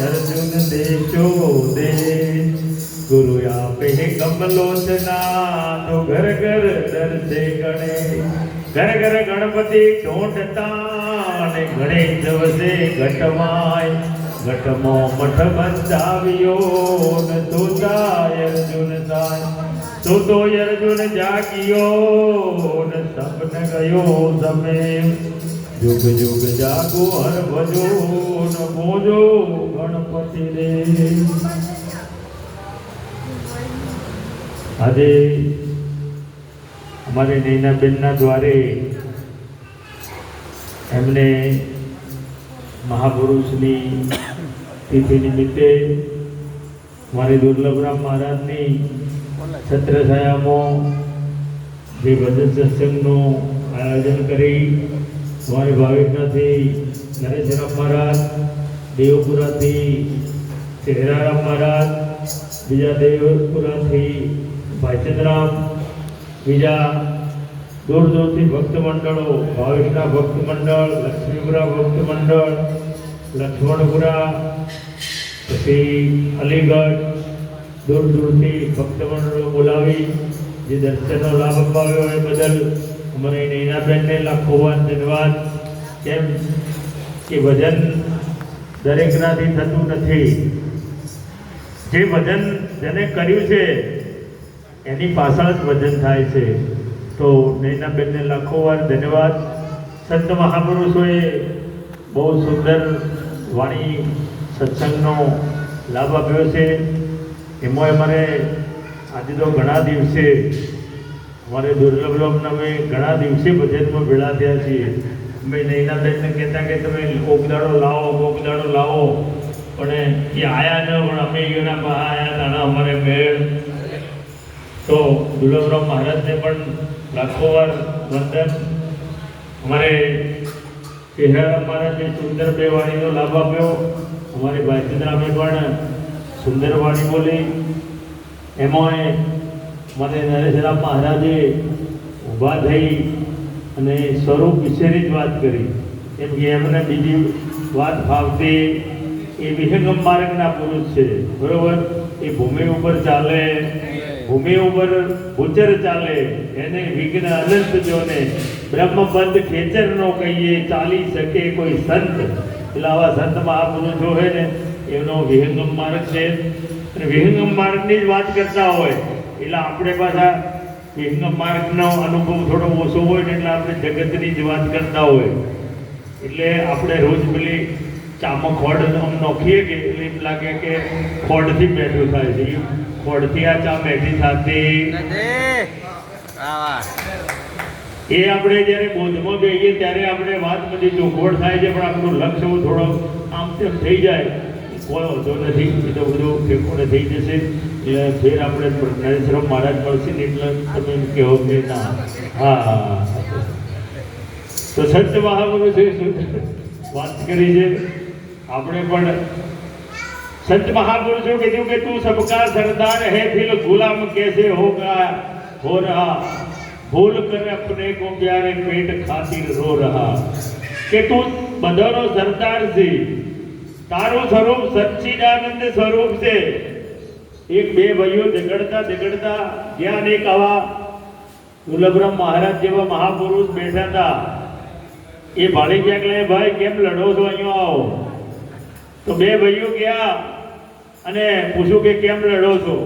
અર્જુન દેશો દે ગુરુ આપે કમલોચના ઘર ઘર દર્શે ગણે ઘર ઘર ગણપતિ ઢોંઢતા ને ગણે જવસે ઘટમાય ઘટમો મઠ બંધાવ્યો ને તોતા અર્જુન થાય સુતો અર્જુન જાગ્યો ને સપન ગયો તમે જુગ યુગ જાગો, હર ભજો ન ભોજો, ગણપતિ રે. આજે અમારે નૈનાબેનના દ્વારે એમને મહાપુરુષની તિથિ નિમિત્તે મારી દુર્લભરામ મહારાજની છત્રછાયામાં જે ભજન સત્સંગનું આયોજન કરી અમારી ભાવિકનાથી નરેશરામ મહારાજ, દેવપુરાથી ચહેરારામ મહારાજ, બીજા દેવપુરાથી ભાઈચંદ્રામ બીજા દૂર દૂરથી ભક્ત મંડળો ભાવિકના ભક્ત મંડળ લક્ષ્મીપુરા ભક્ત મંડળ લક્ષ્મણપુરા, પછી અલીગઢ દૂર દૂરથી ભક્ત મંડળો બોલાવી, જે દર્શનનો લાભ અપાવ્યો એ બદલ અમારે નૈનાબેનને લાખો ધન્યવાદ. કેમ કે વજન દરેકનાથી થતું નથી. જે વજન જેને કર્યું છે, એની પાછળ જ વજન થાય છે. તો નૈનાબેનને લાખો વાર ધન્યવાદ. સંત મહાપુરુષોએ બહુ સુંદર વાણી સત્સંગનો લાભ આપ્યો છે. એમાં અમારે આજે તો ઘણા દિવસે અમારે દુર્લભ અમે ઘણા દિવસે બજેટમાં ભેળા થયા છીએ. અમે નૈનાબેનને કહેતા કે તમે કોકદાડો લાવો કોકદાડો લાવો. પણ એ આયા ન, પણ અમે એના આયા તાણા અમારે મેળ. તો દુર્લભરામ મહારાજને પણ લાખો વાર વંદન. અમારે ચહેરારામ મહારાજે સુંદર બે વાણીનો લાભ આપ્યો. અમારી ભાઈચંદ્રામે પણ સુંદર વાણી બોલી. એમાં મને નરેશરામ મહારાજે ઊભા થઈ અને સ્વરૂપ વિશેની જ વાત કરી. એમ કે એમને બીજી વાત ફાવતી એ વિહંગમ માર્ગના પુરુષ છે. બરોબર? એ ભૂમિ ઉપર ચાલે, ભૂમિ ઉપર ઉચર ચાલે, એને વિઘ્ન અનંત જોને બ્રહ્મબંધ ખેચર નો કહીએ, ચાલી શકે કોઈ સંત. એટલે આવા સંત મહાપુરુષો હોય ને, એનો વિહંગમ માર્ગ છે. અને વિહંગમ માર્ગની જ વાત કરતા હોય એટલે આપણે પાછા એમનો માર્ગનો અનુભવ થોડો ઓછો હોય ને એટલે આપણે જગતની જ વાત કરતા હોય. એટલે આપણે રોજ પેલી ચામાં ખોડ આમ નોખીએ કે એટલે એમ લાગે કે ખોડથી બેઠું થાય છે. ખોડથી આ ચા બેઠી થતી. એ આપણે જ્યારે બોધમાં બેહીએ ત્યારે આપણે વાત બધી ચોખોડ થાય છે, પણ આપણું લક્ષ્ય થોડો આમ તેમ થઈ જાય. કોઈ હોતો નથી, એ તો બધું ફેંકોડે થઈ જશે. એટલે ફેર આપણે નરેન્દ્રમ મહારાજ મળશે ને એટલે તમે એમ કહો કે ના. હા તો સંત મહાપુરુષે શું? વાત કરી છે. આપણે પણ સંત મહાપુરુષો કીધું કે તું સબકા સરદાર હે, ફિલ ગુલામ કેસે હોગા? હો રહા. ભૂલ કર અપને કો પ્યારે પેટ ખાतिर રો રહા. કે તું બધાનો છે. તારું સ્વરૂપ સચ્ચિદાનંદ સ્વરૂપ છે. એક બે ભાઈઓ ઝઘડતા ઝઘડતા જ્યાં અનેક આવા દુર્લભરામ મહારાજ જેવા મહાપુરુષ બેઠા હતા એ ભાળી ગયા કે ભાઈ, કેમ લડો છો અહીંયા આવો? તો બે ભાઈઓ ગયા અને પૂછ્યું કે કેમ લડો છો?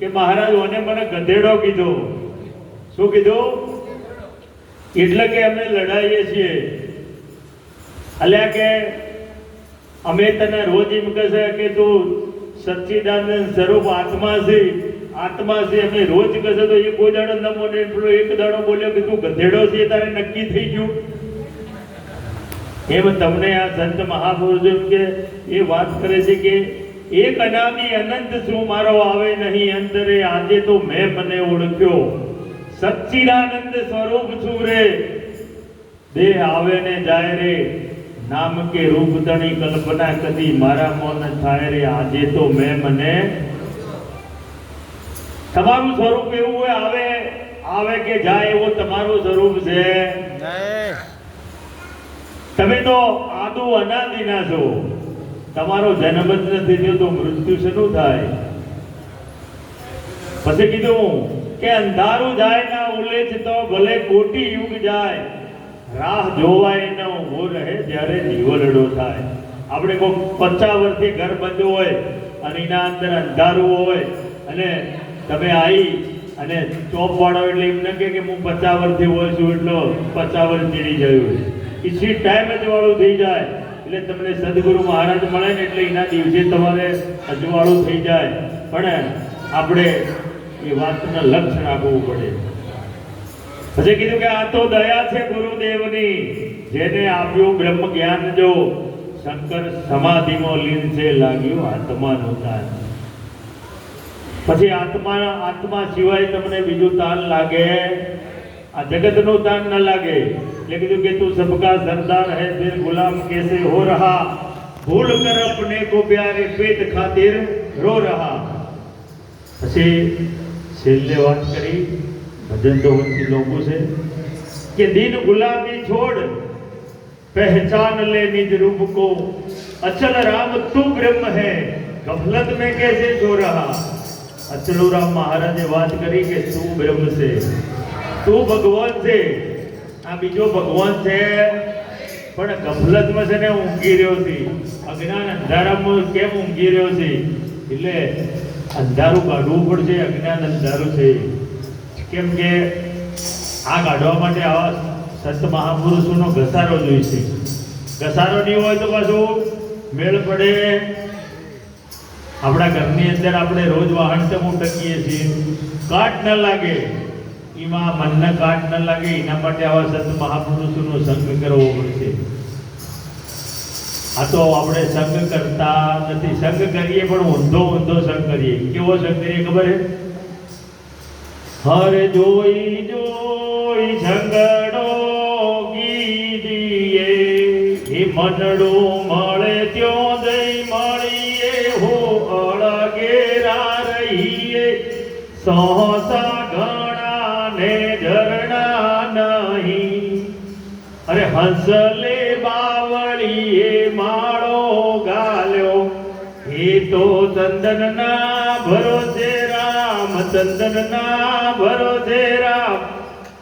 કે મહારાજ, ઓને મને ગધેડો કીધો. શું કીધું? એટલે કે અમે લડાઈએ છીએ. અલ્યા કે અમે તને રોજ એમ કહેશે કે તું સચ્ચિદાનંદ સ્વરૂપ આત્મા છે. આત્મા છે અમે રોજ કહેશે તો એ કોઈ દાડો ન બોલે પેલો એક દાડો બોલ્યો કે તું ગધેડો છે તારે નક્કી થઈ ગયું. એમ તમને આ સંત મહાપુરુષો કે, એ વાત કરે છે કે, એક અનામી અનંત શું મારો આવે નહીં અંતરે, આજે તો મેં મને ઓળખ્યો. સચ્ચિદાનંદ સ્વરૂપ છું રે. દેહ આવે ને જાય રે. નામ કે રૂપ તણી કલ્પના કદી મારા મોન થાય રે આજે તો મેં મને તમારું સ્વરૂપ એવું હોય આવે આવે કે જાય એવું તમારું સ્વરૂપ છે. તમે તો આદુ અનાદિના છો. તમારો જન્મ જ નથી થયો તો મૃત્યુ શેનું થાય? પછી કીધું કે અંધારું જાય ના ઉલેચ તો ભલે કોટી યુગ જાય. રાહ જોવાય ન ઊભો રહે જ્યારે નિવરડો થાય. આપણે કોઈ પચાસ વર્ષથી ઘર બંધ હોય અને એના અંદર અંધારું હોય અને તમે આવી અને ચોપ પાડો એટલે એમ ન કે હું પચાસ વર્ષથી હોય છું એટલો પચાસ વર્ષ જીડી ગયું ઇસી ટાઈમ જ વાળું થઈ જાય. એટલે તમને સદગુરુ મહારાજ મળે ને એટલે એના દિવસે તમારે અજવાળું થઈ જાય. પણ આપણે એ વાતના લક્ષ્ય રાખવું પડે. પછી કીધું કે આ તો દયા છે ગુરુદેવની, જેને આપ્યું બ્રહ્મ જ્ઞાન જો. શંકર સમાધિમાં લીન છે, લાગ્યું આત્માનું તાન. પછી આત્મા આત્મા સિવાય તમને બીજું તાન લાગે? આ જગતનું તાન ન લાગે. એટલે કીધું કે તું સબકા સરદાર હે, દિલ ગુલામ કેસે હો રહા? ભૂલ કર અપને કો પ્યારે પેટ ખાતિર રો રહા. પછી છેલ્લે વાત કરી. ધંધોવંતી લોકો છે, કે દિન ગુલાબી છોડ, પહેચાન લે નિજ રૂપ કો. અચલ રામ તું બ્રહ્મ હે, ગફલત મેં કેસે જો રહા અચલો રામ મહારાજે વાત કરી કે તું બ્રહ્મ છે. તું ભગવાન છે. આ બીજો ભગવાન છે. પણ ગફલતમાં છે ને ઊંઘી રહ્યો છે. અજ્ઞાન અંધારામાં કેમ ઊંઘી રહ્યો છે? એટલે અંધારું કાઢવું પડશે, અજ્ઞાન અંધારું છે. કેમ કે આ કાઢવા માટે આવા સંત મહાપુરુષોનો ઘસારો જોઈએ છે. ઘસારો નહીં હોય તો પાછું મેળ પડે. આપણા ઘરની અંદર આપણે રોજ વાહન તો ટકીએ છીએ. કાટ ન લાગે. એમાં મનને કાટ ન લાગે. એના માટે આવા સંત મહાપુરુષોનો સંગ કરવો પડશે. આ તો આપણે સંગ કરતા નથી. સંગ કરીએ પણ ઊંધો ઊંધો સંગ કરીએ. કેવો સંગ કરીએ ખબર છે? હર જોઈ જોઈ ઝઘડો ગીરીએ એ મનડો મળે ત્યો દઈ મળીએ. હો અળગેરા રહીએ. સહસા ઘણા ને ઝરણા નહીં. અરે હંસલે બાવળીએ માળો ગાલ્યો. એ તો ચંદનના ભરોસે ચંદનના ભરો રામ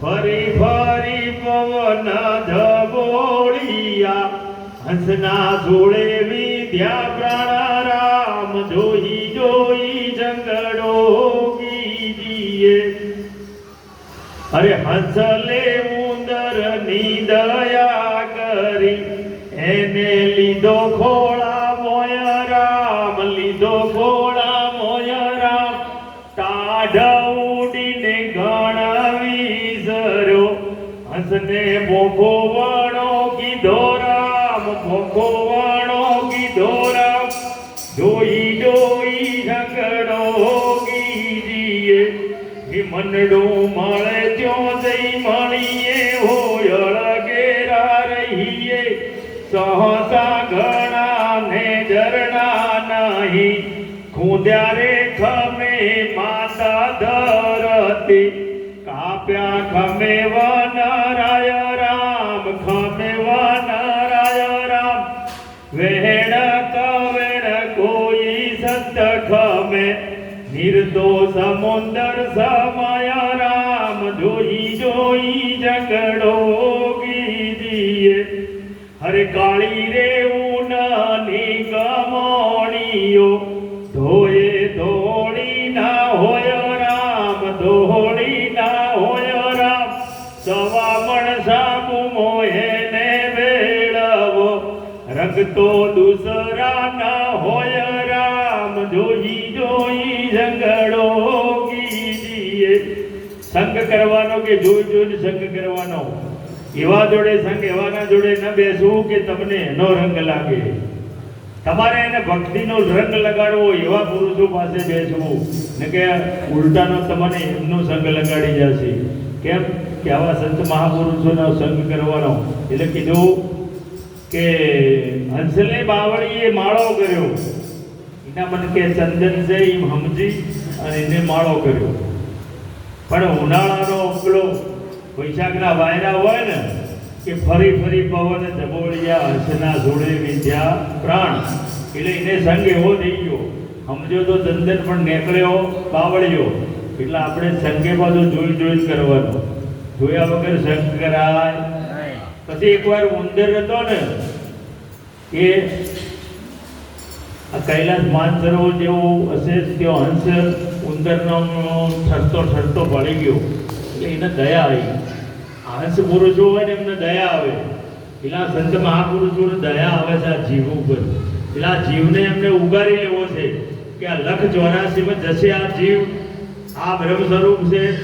ફરી ફરી પવન ધબોળિયા. હંસના જોડે વિદ્યા પ્રાણ રામ, જોઈ જોઈ જંગડો કીજીએ અરે હંસલે હંસને ભોખો વણો કીધો રામ ભોખો વણો કીધો રામ જોઈ જોઈ રગડો ગીરીએ, એ મનડું મળે ત્યો જઈ મળીએ હોય અળગેરા રહીએ. સહસા ઘણા ને ઝરણા નહીં, ખૂંદ્યા રે ખમે માતા ધરતી. કાપ્યા ખમે વનરાય નિર્દો સમુદર સમય રામ જોઈ જોઈ જગડો કીજીએ હરે કાળી રે ઉનાની કમોણીઓ ધોએ ધોળી ના હોય રામ, ધોળી ના હોય રામ. સવામણ સાબુ મોહે ને વેળવો રંગ તો સંગ કરવાનો કે જોઈ જોઈને સંગ કરવાનો? એવા જોડે સંગ એવાના જોડે ન બેસવું કે તમને એનો રંગ લાગે? તમારે એને ભક્તિનો રંગ લગાડવો, એવા પુરુષો પાસે બેસવું. ને કે ઉલટાનો તમને એમનો સંગ લગાડી જશે. કેમ? કે આવા સંત મહાપુરુષોનો સંગ કરવાનો. એટલે કીધું કે હંસલે બાવળીએ માળો કર્યો. એના મને કે ચંદન છે એમ સમજી અને એને માળો કર્યો. પણ ઉનાળાનો પેલો વૈશાખના વાયરા હોય ને કે ફરી ફરી પવન દબોળિયા હર્ષના જોડે વિદ્યા પ્રાણ. એટલે એને સંગ એવો થઈ ગયો. સમજો તો દંદન પણ નીકળ્યો બાવળ્યો. એટલે આપણે સંગે પાછું જોઈ જોઈ કરવાનો. જોયા વગર સંગ કરાય. પછી એકવાર ઉંદર હતો ને એ કૈલાસ માનસરોવર જેવું હશે તેઓ હંસ ઉંદરનો ઠરતો ઠરતો પડી ગયો. એટલે એને દયા આવી. હંસ પુરુષો હોય ને એમને દયા આવે. પેલા સંત મહાપુરુષોને દયા આવે છે આ જીવ ઉપર. પેલા જીવને એમને ઉગારી લેવો છે કે આ લખ ચોરાસીમાં જશે આ જીવ. આ બ્રહ્મ સ્વરૂપ છે.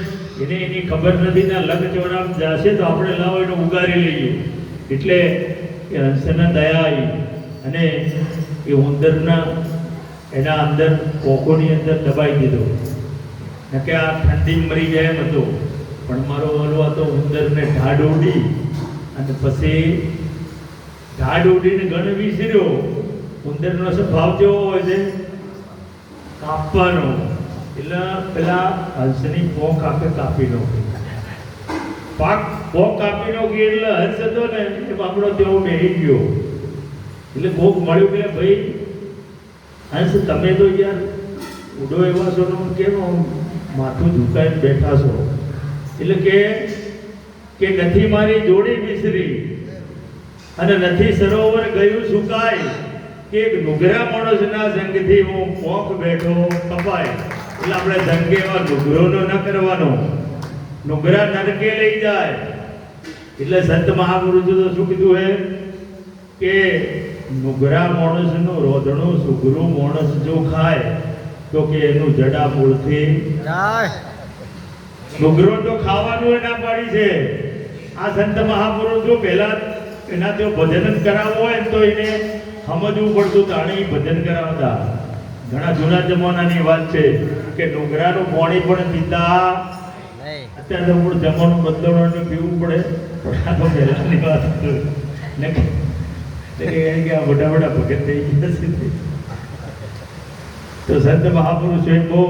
એને એની ખબર નથી ને લખ ચોરામ જશે તો આપણે લાવો એને ઉગારી લઈએ. એટલે એ હંસને દયા આવી. અને એ ઉંદરના, એના અંદર કોકોની અંદર દબાઈ દીધો. ને કે આ ઠંડી મરી જાય એમ હતો. પણ મારો ઓલો હતો ઉંદરને ઢાડ ઉડી અને પછી ઢાડ ઉડીને ગણ વિસર્યો ઉંદરનો સ્વભાવ કેવો હોય છે? કાપવાનો. એટલે પેલા હંસની પોંખ આપે કાપી નાખી. પાક પોંખ કાપી નાખી એટલે હંસ હતો ને એ બાપડો તેવો બેહી ગયો. એટલે કોક મળ્યું કે ભાઈ હંસ તમે તો યાર ઉડો એવા છો ને કેમ માથું ઝુકાઈને બેઠા છો? એટલે કે કે નથી મારી જોડી વિસરી અને નથી સરોવર ગયું સુકાય, કે એક નુગરા માણસના સંગથી હું પોંખ બેઠો કપાય. એટલે આપણે સંગે એવા નુગરોનો ન કરવાનો. નુગરા નરકે લઈ જાય. એટલે સંત મહાપુરુષો તો શું કીધું હે? કે નુગરા માણસનું રોધણું સુગરું માણસ જો ખાય તો કે એનું જડા મૂળથી નુગરો તો ખાવાનું એના પાડી છે. આ સંત મહાપુરુષો પહેલા એના જો ભજન જ કરાવવું હોય તો એને સમજવું પડતું તાણે ભજન કરાવતા. ઘણા જૂના જમાનાની વાત છે કે ડુંગરાનું પાણી પણ પીતા. અત્યારે હું જમવાનું બદલવાનું પીવું પડે. પણ આ તો પહેલાની વાત આ મોટા મોટા ભગત થઈ ગયા છે. તો સંત મહાપુરુષોએ બહુ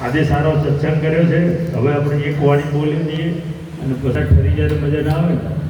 આજે સારો સત્સંગ કર્યો છે. હવે આપણે એક વાણી બોલી દઈએ અને પછી ઠરી જાય મજા ના આવે